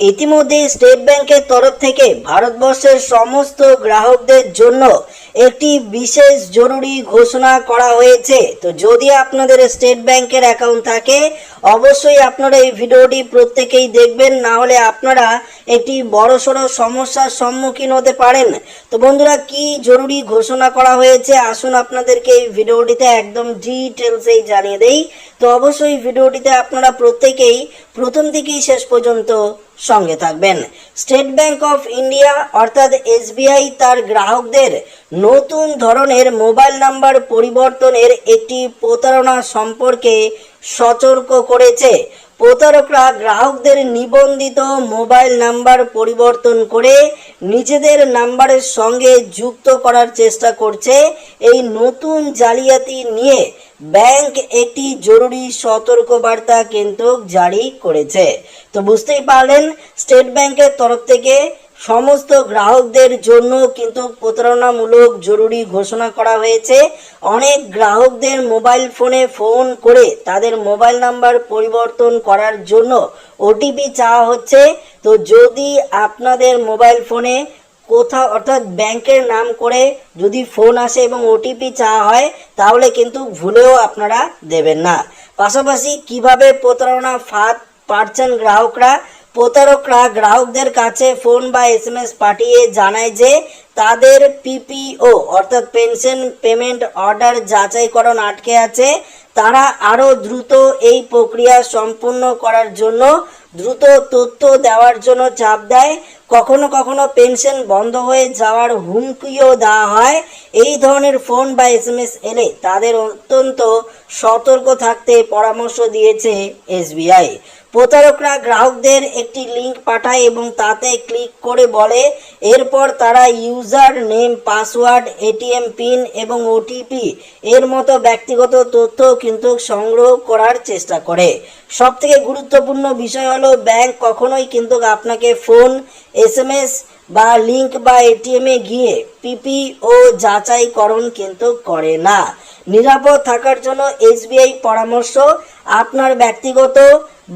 ইতিমধ্যে স্টেট ব্যাংকের তরফ থেকে ভারতবর্ষের সমস্ত গ্রাহকদের জন্য একটি বিশেষ জরুরি ঘোষণা করা হয়েছে। তো যদি আপনাদের স্টেট ব্যাংকের অ্যাকাউন্ট থাকে, অবশ্যই আপনারা এই ভিডিওটি প্রত্যেকেই দেখবেন, না হলে আপনারা একটি বড়সড় সমস্যার সম্মুখীন হতে পারেন। তো বন্ধুরা, কি জরুরি ঘোষণা করা হয়েছে? আসুন আপনাদেরকে এই ভিডিওটিতে একদম ডিটেলসেই জানিয়ে দেই। তো অবশ্যই ভিডিওটিতে আপনারা প্রত্যেকেই প্রথম থেকেই শেষ পর্যন্ত সঙ্গে থাকবেন। স্টেট ব্যাংক অফ ইন্ডিয়া অর্থাৎ এসবিআই তার গ্রাহকদের নতুন ধরনের মোবাইল নাম্বার পরিবর্তনের একটি প্রতারণা সম্পর্কে সতর্ক করেছে। প্রতারকরা গ্রাহকদের নিবন্ধিত মোবাইল নাম্বার পরিবর্তন করে নিজেদের নাম্বারের সঙ্গে যুক্ত করার চেষ্টা করছে। এই নতুন জালিয়াতি নিয়ে ব্যাংক একটি জরুরি সতর্কবার্তা কিন্তু জারি করেছে। তো বুঝতেই পারলেন, স্টেট ব্যাংকের তরফ থেকে সমস্ত গ্রাহকদের জন্য কিন্তু প্রতারণামূলক জরুরি ঘোষণা করা হয়েছে। অনেক গ্রাহকদের মোবাইল ফোনে ফোন করে তাদের মোবাইল নাম্বার পরিবর্তন করার জন্য ওটিপি চাওয়া হচ্ছে। তো যদি আপনাদের মোবাইল ফোনে কোথাও, অর্থাৎ ব্যাংকের নাম করে যদি ফোন আসে এবং ওটিপি চাওয়া হয়, তাহলে কিন্তু ভুলেও আপনারা দেবেন না। পাশাপাশি কীভাবে প্রতারণা ফাঁদ পাচ্ছেন গ্রাহকরা? প্রতারকরা গ্রাহকদের কাছে ফোন বা এস এম এস পাঠিয়ে জানায় যে তাদের পিপিও অর্থাৎ পেনশন পেমেন্ট অর্ডার যাচাইকরণ আটকে আছে। তারা আরও দ্রুত এই প্রক্রিয়া সম্পূর্ণ করার জন্য দ্রুত তথ্য দেওয়ার জন্য চাপ দেয়। কখনো কখনো পেনশন বন্ধ হয়ে যাওয়ার হুমকিও দেওয়া হয়। এই ধরনের ফোন বা এস এলে তাদের অত্যন্ত সতর্ক থাকতে পরামর্শ দিয়েছে এসবিআই। প্রতারকরা গ্রাহকদের একটি লিঙ্ক পাঠায় এবং তাতে ক্লিক করে বলে এরপর তারা user name, password, ATM pin এবং ওটিপি এর মতো ব্যক্তিগত তথ্য কিন্তু সংগ্রহ করার চেষ্টা করে। সব থেকে গুরুত্বপূর্ণ বিষয় হলো, ব্যাংক কখনোই কিন্তু আপনাকে ফোন, এসএমএস বা লিংক বা এটিএমে গিয়ে পিপি ও যাচাইকরণ কিন্তু করে না। নিরাপদ থাকার জন্য এসবিআই পরামর্শ, আপনার ব্যক্তিগত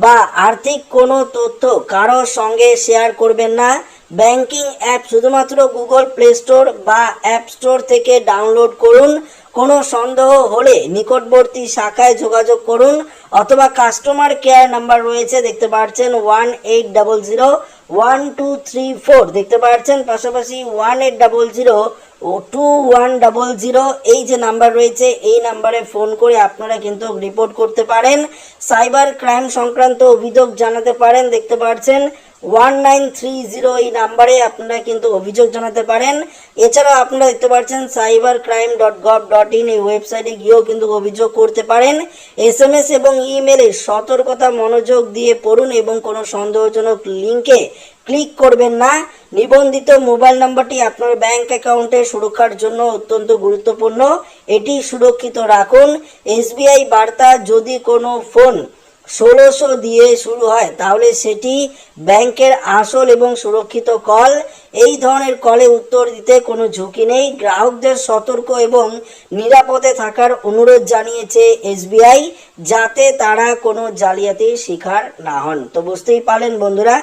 বা আর্থিক কোনো তথ্য কারোর সঙ্গে শেয়ার করবেন না। ব্যাংকিং অ্যাপ শুধুমাত্র গুগল প্লে স্টোর বা অ্যাপ স্টোর থেকে ডাউনলোড করুন। কোনো সন্দেহ হলে নিকটবর্তী শাখায় যোগাযোগ করুন অথবা কাস্টমার কেয়ার নাম্বার রয়েছে, দেখতে পাচ্ছেন one eight double zero, one two three four, দেখতে পাচ্ছেন পাশাপাশি one eight double zero two one double zero, এই যে নাম্বার রয়েছে, এই নাম্বারে ফোন করে আপনারা কিন্তু রিপোর্ট করতে পারেন। সাইবার ক্রাইম সংক্রান্ত অভিযোগ জানাতে পারেন, দেখতে পাচ্ছেন ওয়ান নাইন থ্রি জিরো এই নাম্বারে আপনারা কিন্তু অভিযোগ জানাতে পারেন। এছাড়াও আপনারা দেখতে পাচ্ছেন cyber crime dot gov dot in এই ওয়েবসাইটে গিয়েও কিন্তু অভিযোগ করতে পারেন। এস এম এস এবং ইমেলে সতর্কতা, মনোযোগ দিয়ে পড়ুন এবং কোনো সন্দেহজনক লিঙ্কে ক্লিক করবেন না। নিবন্ধিত মোবাইল নাম্বারটি আপনার ব্যাংক অ্যাকাউন্টে সুরক্ষার জন্য অত্যন্ত গুরুত্বপূর্ণ। এটি সুরক্ষিত রাখুন। এসবিআই বার্তা, যদি কোনো ফোন ষোলোশো দিয়ে শুরু হয়। তাহলে সেটি ব্যাংকের আসল এবং সুরক্ষিত কল এই ধরনের কলে উত্তর দিতে কোনো ঝুঁকি নেই। গ্রাহকদের সতর্ক এবং নিরাপদে থাকার অনুরোধ জানিয়েছে এসবিআই, যাতে তারা কোনো জালিয়াতির শিকার না হন। তো বুঝতেই পারলেন বন্ধুরা,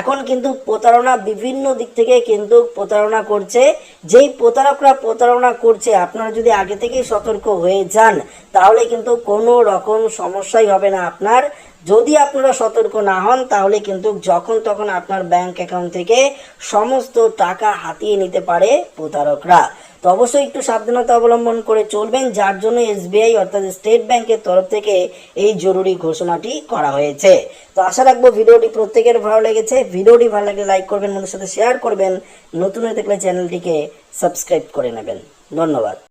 এখন কিন্তু প্রতারণা বিভিন্ন দিক থেকে কিন্তু প্রতারণা করছে। যেই প্রতারকরা প্রতারণা করছে, আপনারা যদি আগে থেকেই সতর্ক হয়ে যান, তাহলে কিন্তু কোনো রকম সমস্যাই হবে না আপনার। যদি আপনারা সতর্ক না হন, তাহলে কিন্তু যখন তখন আপনার ব্যাংক অ্যাকাউন্ট থেকে সমস্ত টাকা হাতিয়ে নিতে পারে প্রতারকরা। তো অবশ্যই একটু সাবধানতা অবলম্বন করে চলবেন, যার জন্য এসবিআই অর্থাৎ স্টেট ব্যাংকের তরফ থেকে এই জরুরি ঘোষণাটি করা হয়েছে। তো আশা রাখব ভিডিওটি প্রত্যেকের ভালো লেগেছে। ভিডিওটি ভালো লাগলে লাইক করবেন বন্ধুর সাথে শেয়ার করবেন। নতুন হয়ে দেখলে চ্যানেলটিকে সাবস্ক্রাইব করে নেবেন। ধন্যবাদ।